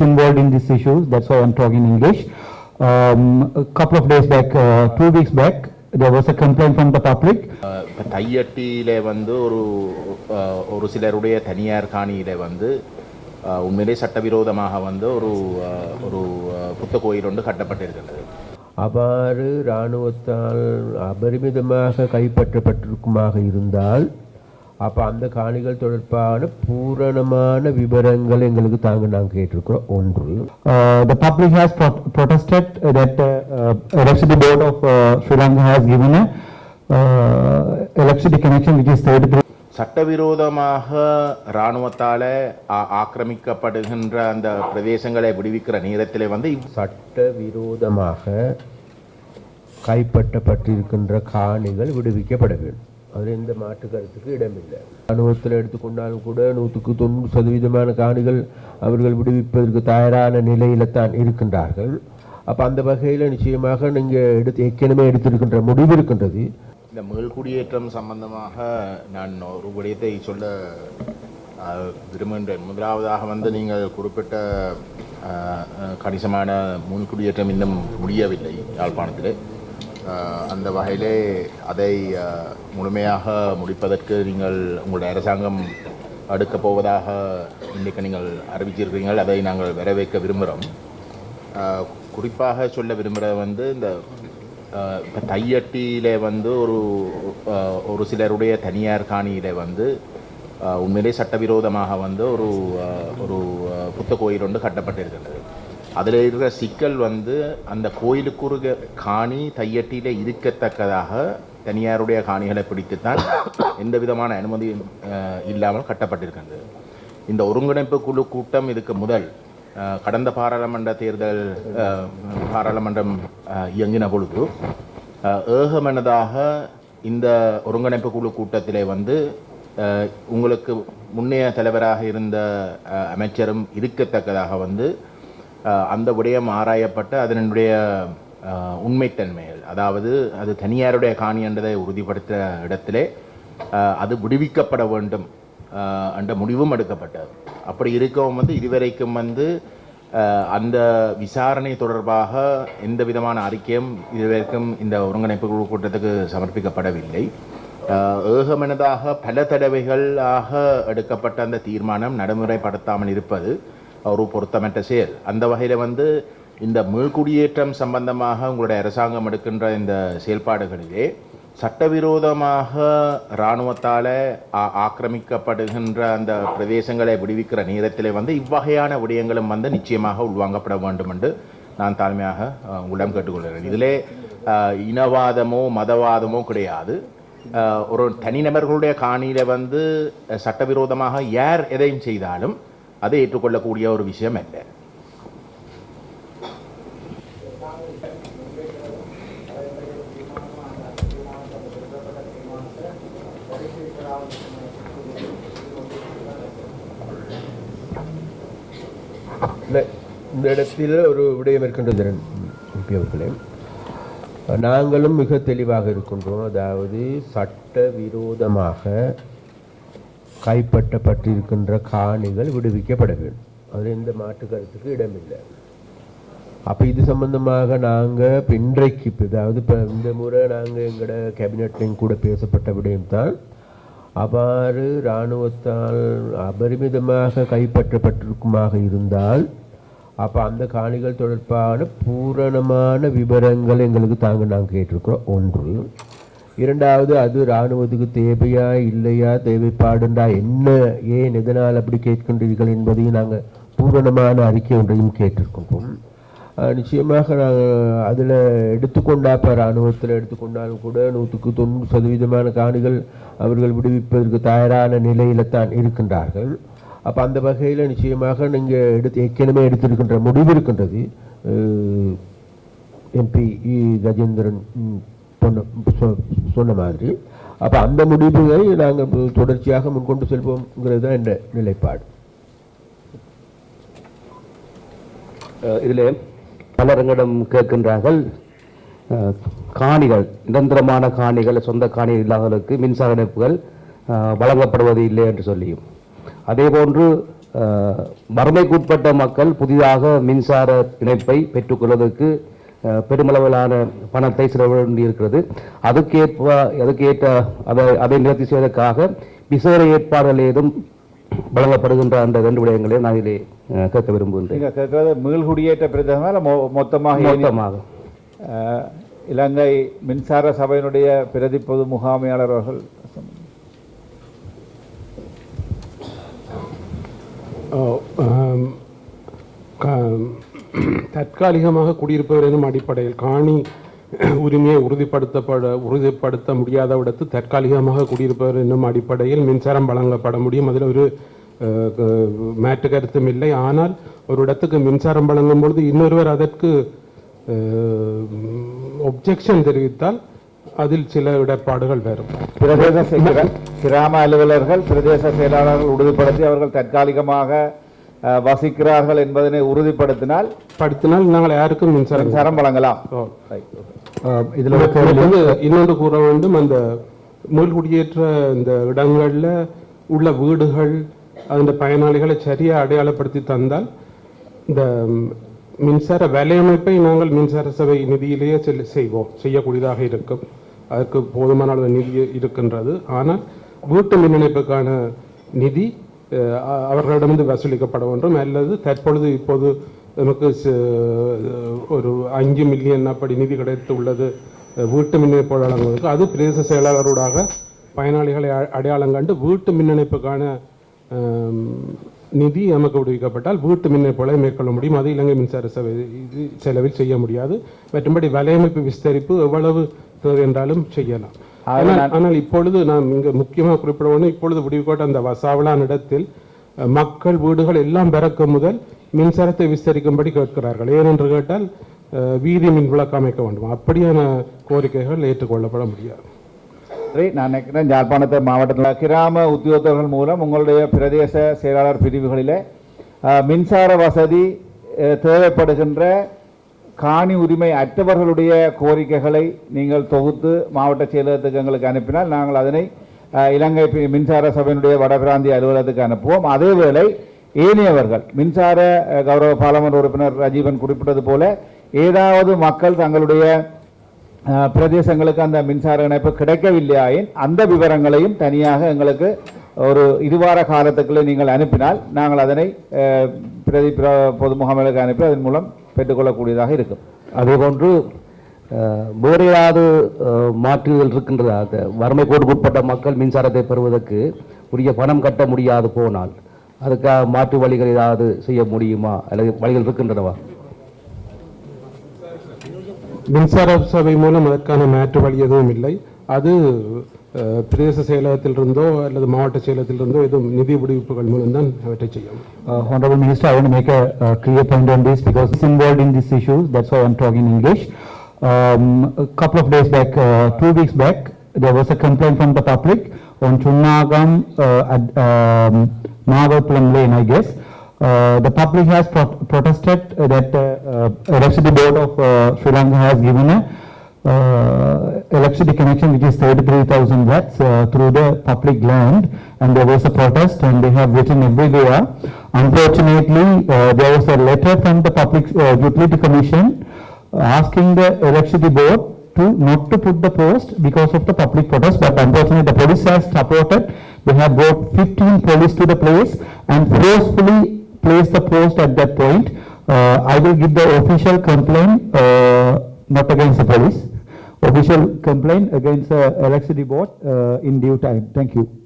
is involved in these issues, that's why I'm talking English. Um, a couple of days back, uh, two weeks back, there was a complaint from the public. இப்போ தையட்டியிலே வந்து ஒரு ஒரு சிலருடைய தனியார் காணியிலே வந்து உண்மையிலே சட்டவிரோதமாக வந்து ஒரு ஒரு புத்த கோயில் ஒன்று கட்டப்பட்டிருக்கின்றது. அவ்வாறு இராணுவத்தால் அபரிமிதமாக கைப்பற்றப்பட்டிருக்குமாக இருந்தால் அப்போ அந்த காணிகள் தொடர்பான பூரணமான விவரங்கள் எங்களுக்கு தாங்க நாங்கள் கேட்டிருக்கிறோம். ஒன்று. The public has pro- protested that uh, electricity board of uh, Sri Lanka has given a uh, electricity connection which is 33 சட்டவிரோதமாக இராணுவத்தால் ஆக்கிரமிக்கப்படுகின்ற அந்த பிரதேசங்களை விடுவிக்கிற நேரத்திலே வந்து இவ்- சட்ட விரோதமாக கைப்பற்றப்பட்டிருக்கின்ற காணிகள் விடுவிக்கப்பட வேண்டும். அதில் எந்த மாற்று கருத்துக்கு இடமில்லை. அனுபவத்தில் எடுத்துக்கொண்டாலும் கூட நூற்றுக்கு தொண்ணூறு சதவீதமான காணிகள் அவர்கள் விடுவிப்பதற்கு தயாரான நிலையில தான் இருக்கின்றார்கள். அப்போ அந்த வகையில் நிச்சயமாக நீங்கள் எடுத்து ஏற்கனவே எடுத்திருக்கின்ற முடிவு இருக்கின்றது. இந்த மீள்குடியேற்றம் சம்பந்தமாக நான் ஒரு விடயத்தை சொல்ல விரும்புகின்றேன். முதலாவதாக வந்து நீங்கள் குறிப்பிட்ட கணிசமான முன்குடியேற்றம் இன்னும் முடியவில்லை யாழ்ப்பாணத்திலே. அந்த வகையிலே அதை முழுமையாக முடிப்பதற்கு நீங்கள் உங்களுடைய அரசாங்கம் அடுக்கப் போவதாக இன்றைக்கு நீங்கள் அறிவிச்சிருக்கிறீர்கள். அதை நாங்கள் வரவேற்க விரும்புகிறோம். குறிப்பாக சொல்ல விரும்புகிறது வந்து இந்த இப்போ தையட்டியில் தையட்டியிலே வந்து ஒரு ஒரு சிலருடைய தனியார் காணியிலே வந்து உண்மையிலே சட்டவிரோதமாக வந்து ஒரு ஒரு புத்த கோயில் ஒன்று கட்டப்பட்டிருக்கின்றது. அதில் இருக்கிற சிக்கல் வந்து அந்த கோயிலுக்குரிய காணி தையட்டியில் இருக்கத்தக்கதாக தனியாருடைய காணிகளை பிடித்துத்தான் எந்த விதமான அனுமதியும் இல்லாமல் கட்டப்பட்டிருக்கிறது இந்த ஒருங்கிணைப்பு குழு கூட்டம் இதுக்கு முதல் கடந்த பாராளுமன்ற தேர்தல் பாராளுமன்றம் இயங்கின பொழுது ஏகமனதாக இந்த ஒருங்கிணைப்பு குழு கூட்டத்திலே வந்து உங்களுக்கு முன்னைய தலைவராக இருந்த அமைச்சரும் இருக்கத்தக்கதாக வந்து அந்த விடயம் ஆராயப்பட்டு அதனுடைய உண்மைத்தன்மைகள் அதாவது அது தனியாருடைய காணி என்றதை உறுதிப்படுத்த இடத்திலே அது விடுவிக்கப்பட வேண்டும் என்ற முடிவும் எடுக்கப்பட்டது. அப்படி இருக்கவும் வந்து இதுவரைக்கும் வந்து அந்த விசாரணை தொடர்பாக எந்த விதமான அறிக்கையும் இதுவரைக்கும் இந்த ஒருங்கிணைப்பு குழு கூட்டத்துக்கு சமர்ப்பிக்கப்படவில்லை. ஏகமனதாக பல தடவைகளாக எடுக்கப்பட்ட அந்த தீர்மானம் நடைமுறைப்படுத்தாமல் இருப்பது ஒரு பொருத்தமற்ற செயல். அந்த வகையில் வந்து இந்த மீள்குடியேற்றம் சம்பந்தமாக உங்களுடைய அரசாங்கம் எடுக்கின்ற இந்த செயல்பாடுகளிலே சட்டவிரோதமாக இராணுவத்தால் ஆக்கிரமிக்கப்படுகின்ற அந்த பிரதேசங்களை விடுவிக்கிற நேரத்தில் வந்து இவ்வகையான விடயங்களும் வந்து நிச்சயமாக உள்வாங்கப்பட வேண்டும் என்று நான் தாழ்மையாக அஹ், உங்களிடம் கேட்டுக்கொள்கிறேன். இதிலே இனவாதமோ மதவாதமோ கிடையாது. ஒரு தனிநபர்களுடைய காணியில் வந்து சட்டவிரோதமாக யார் எதையும் செய்தாலும் அதை ஏற்றுக்கொள்ளக்கூடிய ஒரு விஷயம் அல்ல இல்லை இந்த இடத்தில் ஒரு விடயம் இருக்கின்றது எம்பி அவர்களே நாங்களும் மிக தெளிவாக இருக்கின்றோம். அதாவது சட்ட விரோதமாக கைப்பற்றப்பட்டிருக்கின்ற காணிகள் விடுவிக்கப்பட வேண்டும் அதில் எந்த மாற்று கருத்துக்கு இடமில்லை. அப்போ இது சம்பந்தமாக நாங்கள் இன்றைக்கு இப்போ அதாவது இப்போ இந்த முறை நாங்கள் எங்களோட கேபினெட்லையும் கூட பேசப்பட்ட விடயம்தான். அவ்வாறு இராணுவத்தால் அபரிமிதமாக கைப்பற்றப்பட்டிருக்குமாக இருந்தால் அப்போ அந்த காணிகள் தொடர்பான பூரணமான விவரங்கள் எங்களுக்கு தாங்க நாங்கள் கேட்டிருக்கிறோம். ஒன்று இரண்டாவது அது இராணுவத்துக்கு தேவையா இல்லையா தேவைப்பாடுண்டா என்ன ஏன் எதனால் அப்படி கேட்கின்றீர்கள் என்பதையும் நாங்கள் பூரணமான அறிக்கை ஒன்றையும் கேட்டிருக்கின்றோம். நிச்சயமாக நாங்கள் அதில் எடுத்துக்கொண்டா இப்போ இராணுவத்தில் எடுத்துக்கொண்டாலும் கூட நூற்றுக்கு தொண்ணூறு சதவீதமான காணிகள் அவர்கள் விடுவிப்பதற்கு தயாரான நிலையில தான் இருக்கின்றார்கள். அப்போ அந்த வகையில் நிச்சயமாக நீங்கள் எடுத்து ஏற்கனவே எடுத்திருக்கின்ற முடிவு இருக்கின்றது. எம்பி இ கஜேந்திரன் சொன்ன சொ- சொன்ன மாதிரி. அப்போ அந்த முடிவுகளை நாங்கள் தொடர்ச்சியாக முன்கொண்டு செல்வோம்ங்கிறது தான் என்ற நிலைப்பாடு. இதில் பலரங்கிடம் பலரங்களிடம் கேட்கின்றார்கள் காணிகள் நிரந்தரமான காணிகள் சொந்த காணி இல்லாதவர்களுக்கு மின்சார இணைப்புகள் வழங்கப்படுவது இல்லை என்று சொல்லியும். அதேபோன்று அஹ், வறுமைக்குட்பட்ட மக்கள் புதிதாக மின்சார இணைப்பை பெற்றுக்கொள்வதற்கு பெருமளவிலான பணத்தை செலவிட வேண்டியிருக்கிறது. அதுக்கேற்ப அதுக்கேற்ற அதை அதை நிவர்த்தி செய்வதற்காக விசேட ஏற்பாடுகள் ஏதும் வழங்கப்படுகின்ற அந்த ரெண்டு விடயங்களையும் நான் இதிலே கேட்க விரும்புகின்றேன். நீங்க கேட்கறது மீள்குடியேற்ற பிரதேசமா மொத்தமாக மொத்தமாக. இலங்கை மின்சார சபையினுடைய பிரதி பொது முகாமையாளர் அவர்கள் தற்காலிகமாக குடியிருப்பவர் எனும் அடிப்படையில் காணி உரிமையை உறுதிப்படுத்தப்பட உறுதிப்படுத்த முடியாத விடத்து தற்காலிகமாக குடியிருப்பவர் என்னும் அடிப்படையில் மின்சாரம் வழங்கப்பட முடியும். அதில் ஒரு அஹ், மாற்று கருத்தும் இல்லை. ஆனால் ஒரு இடத்துக்கு மின்சாரம் வழங்கும் பொழுது இன்னொருவர் அதற்கு ஒப்ஜெக்ஷன் தெரிவித்தால் அதில் சில இடர்பாடுகள் வரும். பிரதேச செ- கிராம அலுவலர்கள் பிரதேச செயலாளர்கள் உறுதிப்படுத்தி அவர்கள் தற்காலிகமாக வசிக்கிறார்கள் என்பதனை உறுதிப்படுத்தினால் படுத்தினால் நாங்கள் யாருக்கும் மின்சாரம் மின்சாரம் வழங்கலாம். இதுல வந்து இன்னொன்று கூற வேண்டும். அந்த மீள்குடியேற்ற இந்த இடங்கள்ல உள்ள வீடுகள் அந்த பயனாளிகளை சரியா அடையாளப்படுத்தி தந்தால் இந்த மின்சார வலையமைப்பை நாங்கள் மின்சார சபை நிதியிலேயே செல் செய்வோம். செய்யக்கூடியதாக இருக்கும். அதற்கு போதுமான அளவு நிதி இருக்கின்றது. ஆனால் வீட்டு மின் இணைப்புக்கான நிதி அவர்களிடமிருந்து வசூலிக்கப்பட வேண்டும் அல்லது தற்பொழுது இப்போது நமக்கு ஒரு அஞ்சு மில்லியன் அப்படி நிதி கிடைத்து உள்ளது வீட்டு மின்னிணைப்பு வழங்குவதற்கு அது பிரதேச செயலாளரோடாக பயனாளிகளை அ- அடையாளம் கண்டு வீட்டு மின்னிணைப்புக்கான நிதி நமக்கு விடுவிக்கப்பட்டால் வீட்டு மின்னிணைப்புகளை மேற்கொள்ள முடியும். அது இலங்கை மின்சார சபை இது செலவில் செய்ய முடியாது. மற்றும்படி வலையமைப்பு விஸ்தரிப்பு எவ்வளவு என்றாலும் செய்யலாம். ஆனால் இப்பொழுது நான் இங்கு முக்கியமாக குறிப்பிட வேண்டும் இப்பொழுது விடுவிக்கப்பட்ட அந்த வசாவளான் இடத்தில் மக்கள் வீடுகள் எல்லாம் பிறக்க முதல் மின்சாரத்தை விஸ்தரிக்கும்படி கேட்கிறார்கள். ஏனென்று கேட்டால் வீதி மின் விளக்கு அமைக்க வேண்டும். அப்படியான கோரிக்கைகள் ஏற்றுக்கொள்ளப்பட முடியாது. சரி நான் நினைக்கிறேன் யாழ்ப்பாணத்தை மாவட்டத்தில் கிராம உத்தியோகத்தர்கள் மூலம் உங்களுடைய பிரதேச செயலாளர் பிரிவுகளிலே மின்சார வசதி தேவைப்படுகின்ற காணி உரிமை அற்றவர்களுடைய கோரிக்கைகளை நீங்கள் தொகுத்து மாவட்ட செயலகத்துக்கு எங்களுக்கு அனுப்பினால் நாங்கள் அதனை இலங்கை மின்சார சபையினுடைய வடபிராந்திய அலுவலகத்துக்கு அனுப்புவோம். அதேவேளை ஏனையவர்கள் மின்சார கௌரவ பாராளுமன்ற உறுப்பினர் ரஜீவன் குறிப்பிட்டது போல ஏதாவது மக்கள் தங்களுடைய பிரதேசங்களுக்கு அந்த மின்சார இணைப்பு கிடைக்கவில்லையாயின் அந்த விவரங்களையும் தனியாக எங்களுக்கு ஒரு இருவார காலத்துக்குள்ளே நீங்கள் அனுப்பினால் நாங்கள் அதனை பிரதி பிர- பொது முகாமைகளுக்கு அனுப்பி அதன் மூலம் பெற்றுக்கொள்ளக்கூடியதாக இருக்கும். அதேபோன்று வேறு ஏதாவது மாற்றுதல் இருக்கின்றதா அந்த வறுமை கோட்டுக்குட்பட்ட மக்கள் மின்சாரத்தை பெறுவதற்கு உரிய பணம் கட்ட முடியாது போனால் அதுக்காக மாற்று வழிகள் ஏதாவது செய்ய முடியுமா? அல்லது வழிகள் இருக்கின்றனவா? மின்சார சபை மூலம் அதற்கான மாற்று வழி எதுவும் இல்லை. அது பிரதேச செயலகத்திலிருந்தோ அல்லது மாவட்ட செயலகத்திலிருந்தோ எதுவும் நிதி விடுவிப்புகள் மூலம்தான் அவற்றை செய்ய முடியும் Uh, Honorable Minister, I want to make a, uh clear point on this because it's involved in these issues. That's why Um, a couple of days back, uh, two weeks back, there was a complaint from the public on Chunnagam, uh, at, um, Navapulam Lane, I guess. Uh, the public has pro- protested that uh, uh, electricity board of uh, Sri Lanka has given a uh, electricity connection which is 33,000 watts uh, through the public land and there was a protest and they have written everywhere. Unfortunately, uh, there was a letter from the Public uh, Utility Commission asking the electricity board to not to put the post because of the public protest but unfortunately the police has supported. They have brought 15 police to the place and forcefully placed the post at that point. Uh, I will give the official complaint, uh, not against the police, official complaint against the electricity board uh, in due time. Thank you.